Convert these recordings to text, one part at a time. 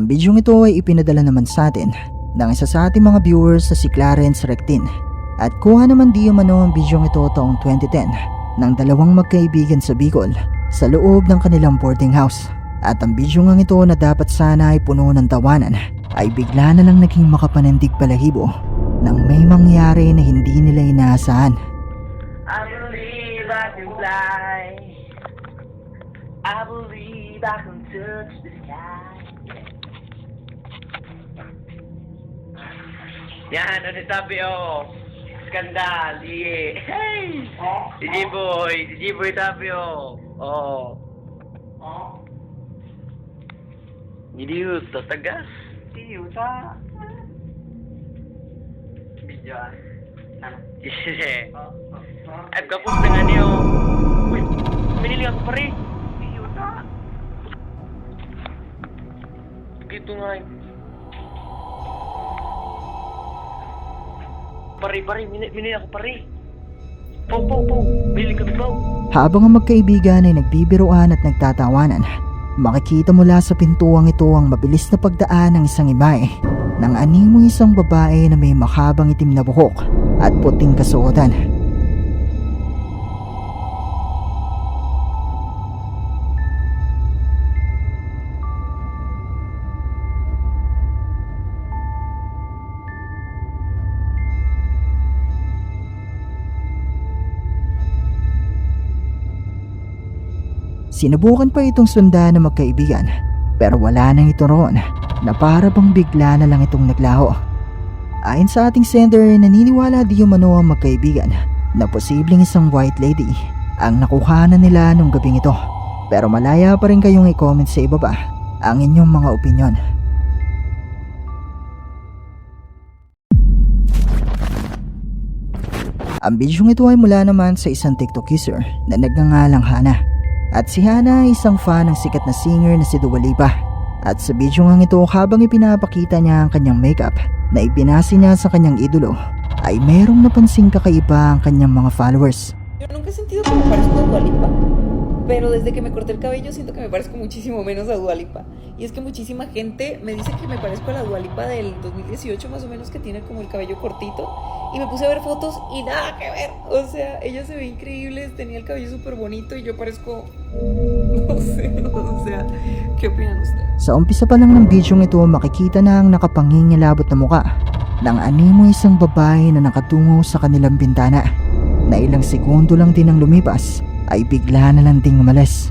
Ang bidyong ito ay ipinadala naman sa atin ng isa sa ating mga viewers sa si Clarence Rectin. At kuha naman di umano ang bidyong ito taong 2010 ng dalawang magkaibigan sa Bicol sa loob ng kanilang boarding house. At ang bidyong ang ito na dapat sana ay puno ng tawanan ay bigla na lang naging makapanandig palahibo nang may mangyari na hindi nila inaasahan. I believe I can fly. I believe I can touch the sky. Yan, ano sabi oh? Skandal, yeah. Hey! DJ Boy, DJ Boy sabi oh. Oh. Nilius, tatagas. Nilius, ah. Video ah. Yeah. Ay, kapos na nga niyo. Uy, minili ako pa rin. Iyon na. Dito nga eh. Pare, pare, minili, minili ako pare. Pau, pau, pau. Bili kami, pau. Habang ang magkaibigan ay nagbibiruan at nagtatawanan, makikita mula sa pintuang ito ang mabilis na pagdaan ng isang ibae nang animo isang babae na may mahabang itim na buhok at puting kasuotan. Sinubukan pa itong sundan ng magkaibigan pero wala nang ito roon na para bang bigla na lang itong naglaho. Ayon sa ating sender, naniniwala di umano ang magkaibigan na posibleng isang white lady ang nakuhanan nila nung gabing ito. Pero malaya pa rin kayong i-comment sa ibaba ang inyong mga opinion. Ang bidyong ito ay mula naman sa isang TikTok user na nagngangalang Hana. At si Hana ay isang fan ng sikat na singer na si Dua Lipa. At sa video nga ito habang ipinapakita niya ang kanyang makeup na ibinasi niya sa kanyang idolo ay merong napansing kakaiba ang kanyang mga followers. Yo nunca he sentido me parezco a Dualipa, pero desde que me corté el cabello siento que me parezco muchísimo menos a Dualipa. Y es que muchísima gente me dice que me parezco a la Dualipa del 2018 más o menos que tiene como el cabello cortito. Y me puse a ver fotos y nada que ver. O sea, ella se ve increíble, tenía el cabello súper bonito y yo parezco... No sé, o sea, ¿qué opinan ustedes? Sa umpisa pa lang ng bidyong ito makikita na ang nakapangingilabot na muka ng animo isang babae na nakatungo sa kanilang bintana na ilang segundo lang din ang lumipas ay bigla na lang ding umalis.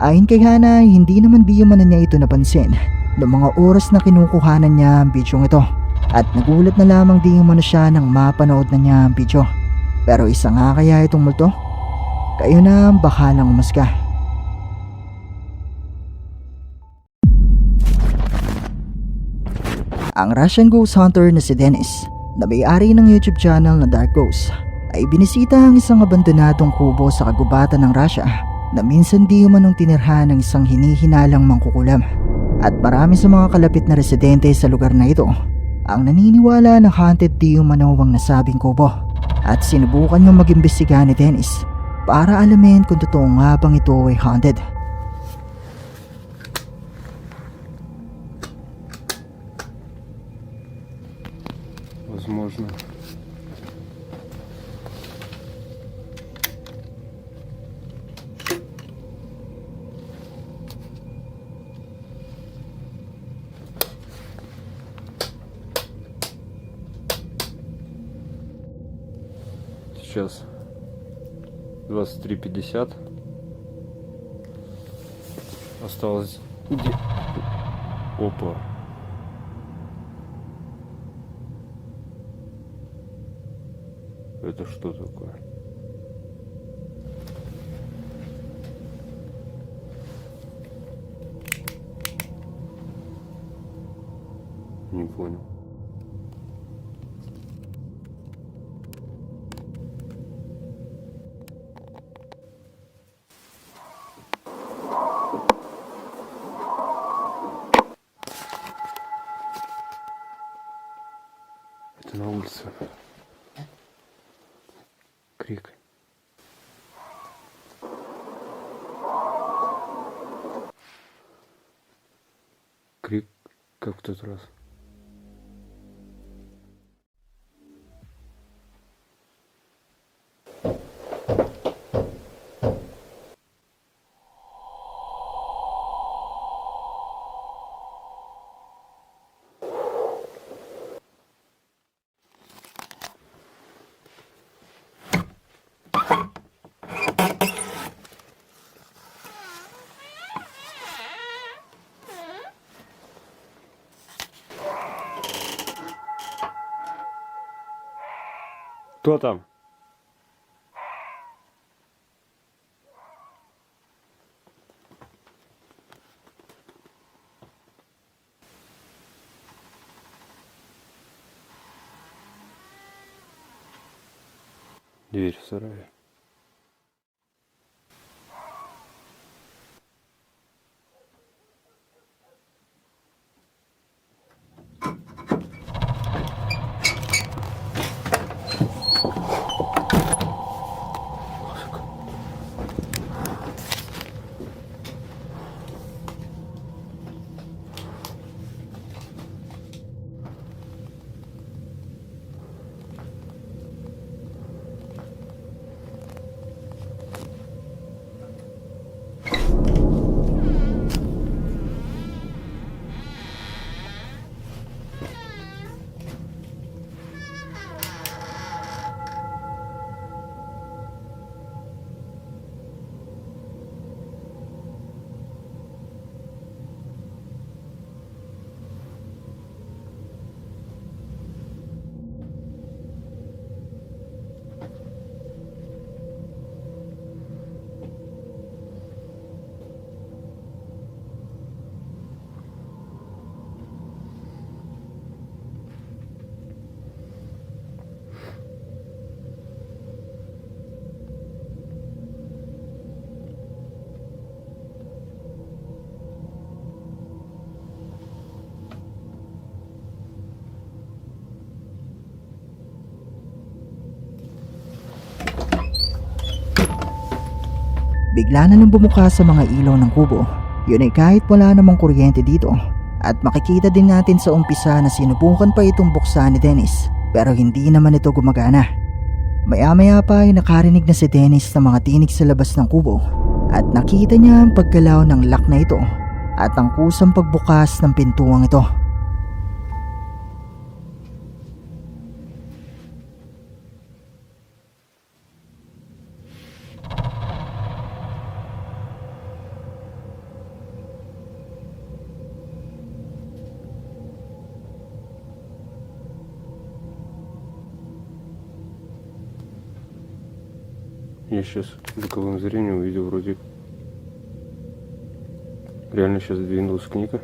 Ayon kay Hana, hindi naman di man niya ito napansin noong mga oras na kinukuhanan niya ang bidyong ito. At nagulat na lamang di umano siya nang mapanood na niya ang video. Pero isa nga kaya itong multo? Kayo na ang bahalang umaska. Ang Russian ghost hunter na si Dennis na may-ari ng YouTube channel na Dark Ghost ay binisita ang isang abandonadong kubo sa kagubatan ng Russia na minsan di umanong tinirhan ng isang hinihinalang mangkukulam. At marami sa mga kalapit na residente sa lugar na ito ang naniniwala na haunted di umano ang nasabing kubo. At sinubukan niyang mag-imbestiga ni Dennis para alamin kung totoo nga bang ito ay haunted. Возможно. Сейчас 23.50. Осталось... Опа. Это что такое? Не понял. Ось він. Крик, как в тот раз. Кто там? Дверь в сарае. Bigla na lang bumukas sa mga ilaw ng kubo. Yun ay kahit wala namang kuryente dito. At makikita din natin sa umpisa na sinubukan pa itong buksan ni Dennis. Pero hindi naman ito gumagana. Maya-maya pa ay nakarinig na si Dennis ng mga tinig sa labas ng kubo. At nakita niya ang paggalaw ng lock na ito. At ang kusang pagbukas ng pintuang ito. Сейчас боковым зрением увидел вроде... Реально сейчас двинулась книга.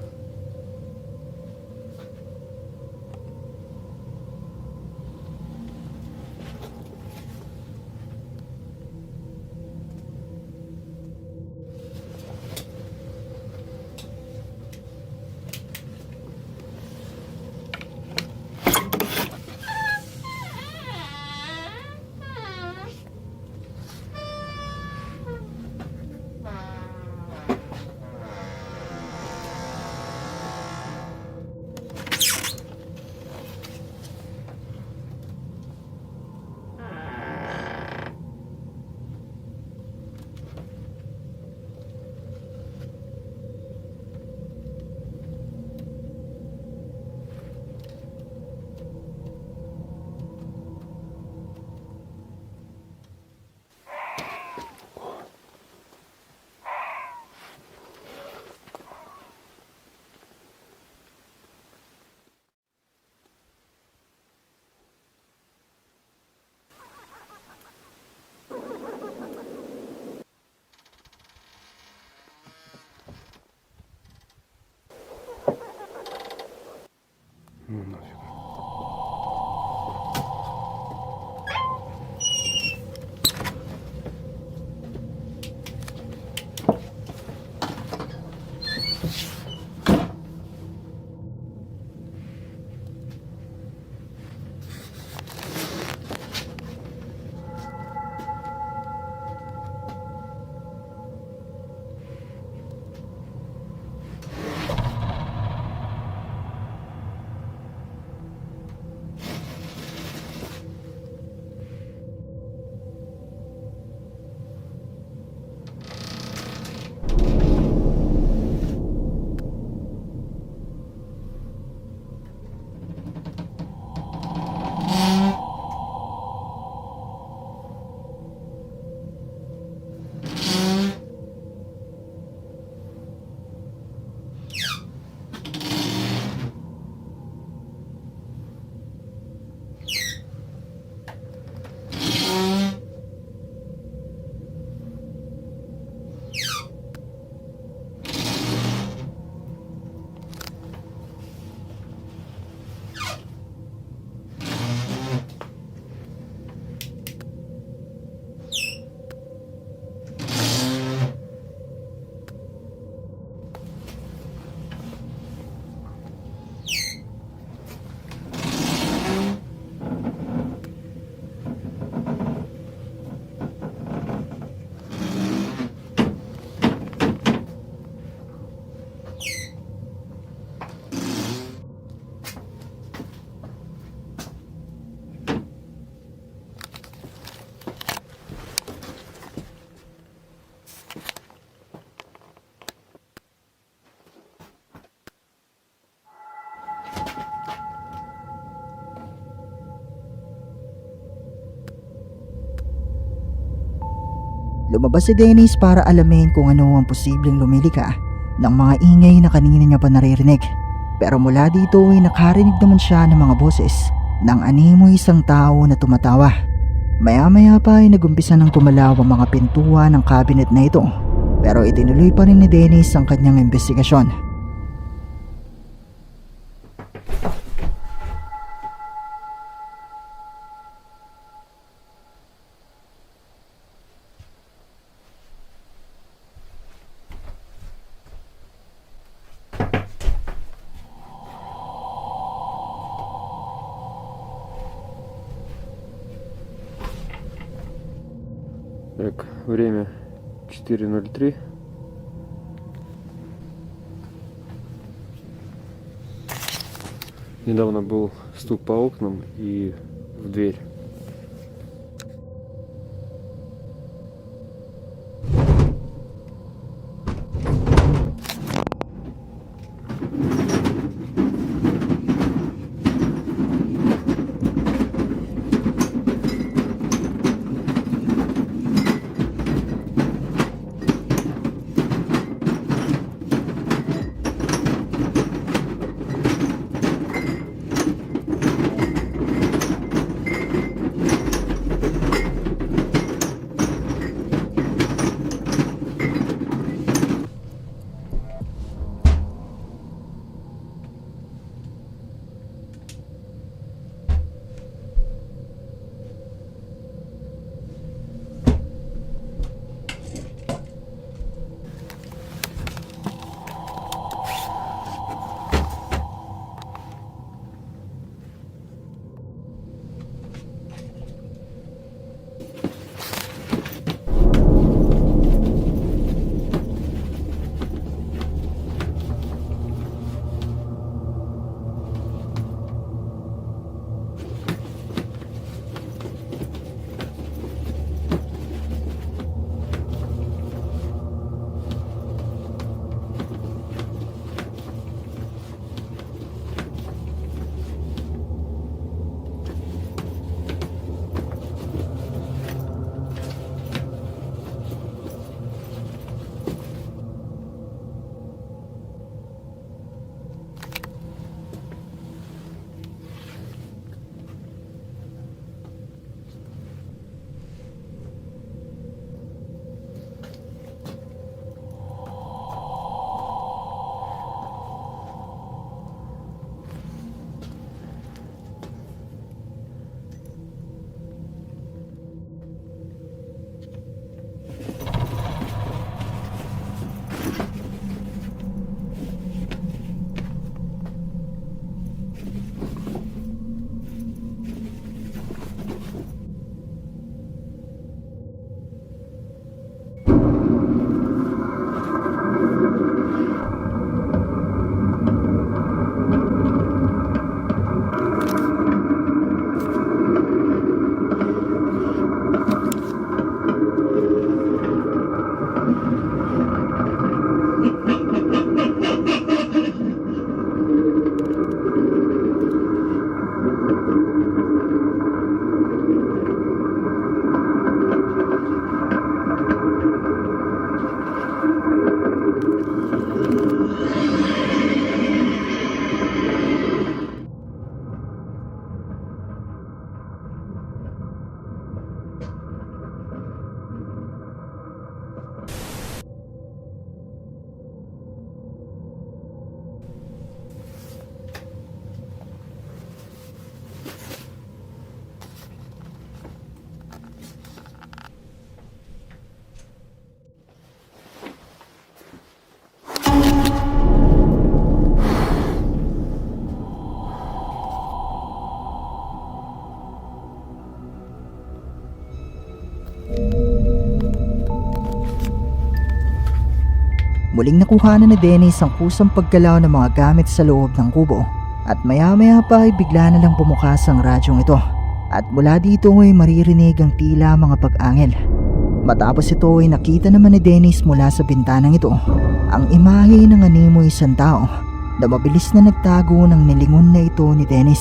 넓이고. Lumabas si Dennis para alamin kung ano ang posibleng lumilika ng mga ingay na kanina niya pa naririnig. Pero mula dito ay nakarinig naman siya ng mga boses ng animo isang tao na tumatawa. Maya-maya pa ay nagumpisa ng kumalaw ang mga pintuan ng cabinet na ito. Pero itinuloy pa rin ni Dennis ang kanyang investigasyon. Время 4.03. Недавно был стук по окнам и в дверь. Muling nakuhanan ni Dennis ang kusang paggalaw ng mga gamit sa loob ng kubo at maya-maya pa ay bigla na lang bumukas ang radyong ito at mula dito ay maririnig ang tila mga pag-angel. Matapos ito ay nakita naman ni Dennis mula sa bintanang ito ang imahe ng animo isang tao na mabilis na nagtago ng nilingon na ito ni Dennis.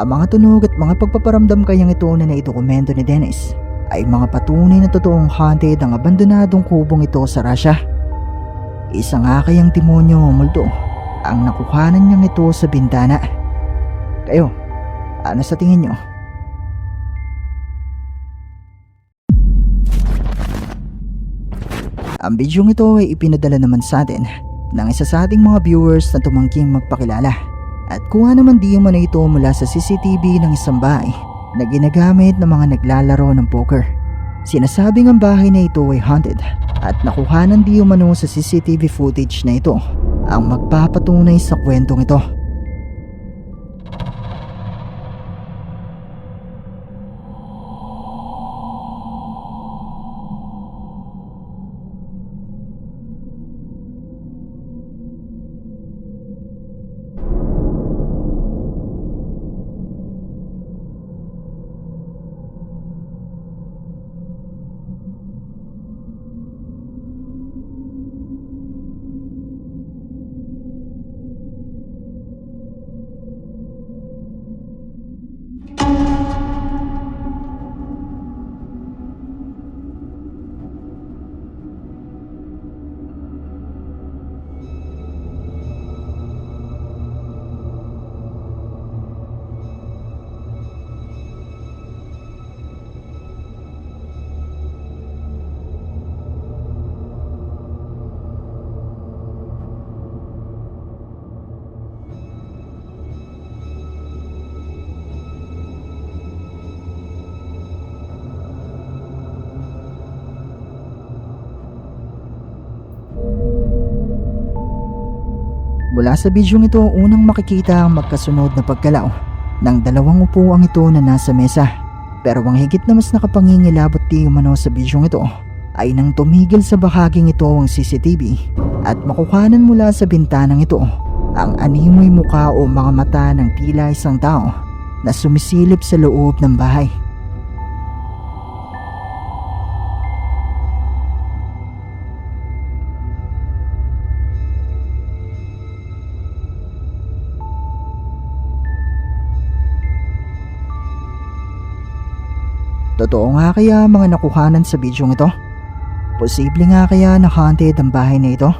Ang mga tunog at mga pagpaparamdam kayang ito na naidokumento ni Dennis ay mga patunay na totoong haunted ang abandonadong kubong ito sa Russia. Isa nga kayang demonyo o multo ang nakuhanan niyang ito sa bintana. Kayo, ano sa tingin nyo? Ang bidyong ito ay ipinadala naman sa atin ng isa sa ating mga viewers na tumangking magpakilala. At kuha naman di man ito mula sa CCTV ng isang bahay na ginagamit ng mga naglalaro ng poker. Sinasabing ang bahay na ito ay haunted at nakuhanan di umano sa CCTV footage na ito ang magpapatunay sa kwentong ito. Mula sa bidyong ito, unang makikita ang magkasunod na pagkalaw ng dalawang upuang ito na nasa mesa. Pero ang higit na mas nakapangingilabot di umano sa bidyong ito ay nang tumigil sa bahaging ito ang CCTV at makukanan mula sa bintanang ito ang animoy muka o mga mata ng tila isang tao na sumisilip sa loob ng bahay. Totoo nga kaya mga nakuhanan sa bidyong ito? Posible nga kaya na haunted ang bahay na ito?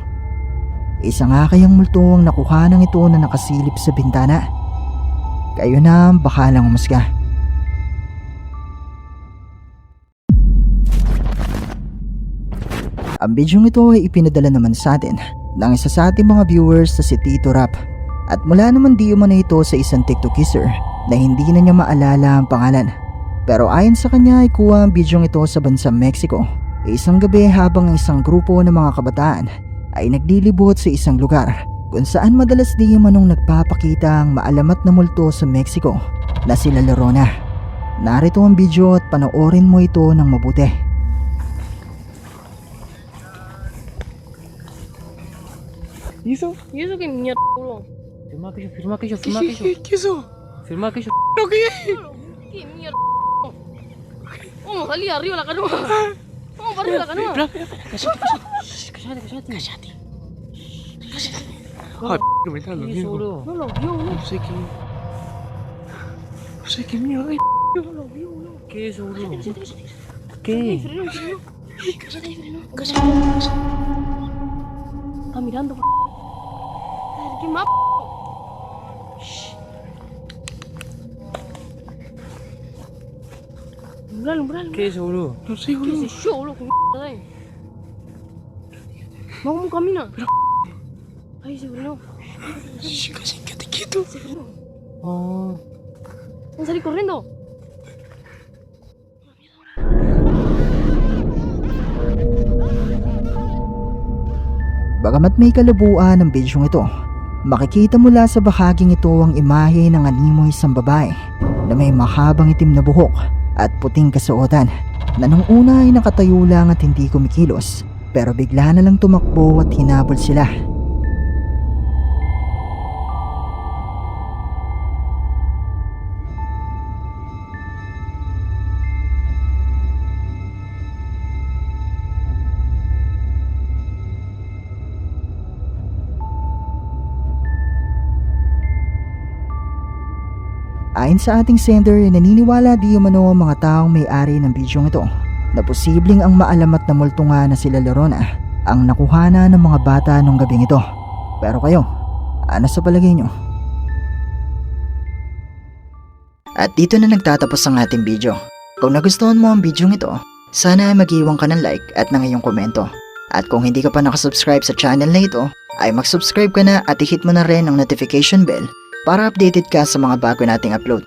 Isa nga kayang multo ang nakuhanan ito na nakasilip sa bintana? Kayo na ang bakalang umusga. Ang bidyong ito ay ipinadala naman sa atin ng isa sa ating mga viewers na si Tito Rap at mula naman di umano ito sa isang TikTokiser na hindi na niya maalala ang pangalan. Pero ayon sa kanya ay kuha ang bidyong ito sa bansang Mexico. Isang gabi habang ang isang grupo ng mga kabataan ay naglilibot sa isang lugar kung saan madalas di manong nagpapakita ang maalamat na multo sa Mexico na sila Lorona. Narito ang video at panoorin mo ito ng mabuti. ¿Y eso? ¿Y eso qué mierda? Firma aquello, firma aquello, firma aquello. ¿Qué eso? Firma aquello. ¿Lo qué? ¿Qué mierda? Vamos a salir arriba de la canoa. Vamos para arriba de la canoa. Cállate, cállate. Cállate. Ay, que me están ¿Qué es eso, durmiendo. boludo? No lo vio, boludo. No sé qué. No sé qué mierda. No lo vio, boludo. ¿Qué es eso, boludo? Cállate, ¿Qué? Cállate, frenó. Cállate. Está mirando. por- ¿Qué más? Umbral, umbral. ¿Qué es eso, boludo? No sé, ¿Qué boludo. sé yo, boludo? ¿Qué mierda es? Vamos, ¿cómo camina? Ahí se frenó. Casi, quédate quieto. Se frenó. Oh. Vamos a salir corriendo. Bagamat may kalabuan ng bidyong ito, makikita mula sa bahaging ito ang imahe ng animoy isang babae na may mahabang itim na buhok at puting kasuotan na nung una ay nakatayo lang at hindi kumikilos pero bigla na lang tumakbo at hinabol sila. Ayon sa ating sender, naniniwala di umano ang mga taong may-ari ng bidyong ito na posibleng ang maalamat na multo nga na sila Lorona ang nakuhana ng mga bata nung gabing ito. Pero kayo, ano sa palagay nyo? At dito na nagtatapos ang ating video. Kung nagustuhan mo ang bidyong ito, sana ay mag-iwan ka ng like at ng iyong komento. At kung hindi ka pa nakasubscribe sa channel na ito, ay mag-subscribe ka na at i-hit mo na rin ang notification bell para updated ka sa mga bago nating upload.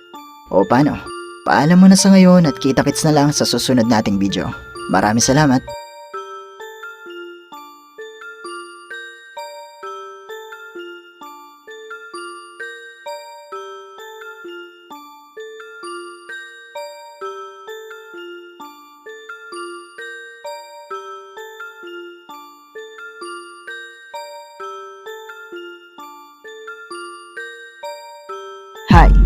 O paano? Paalam mo na sa ngayon at kita-kits na lang sa susunod nating video. Maraming salamat!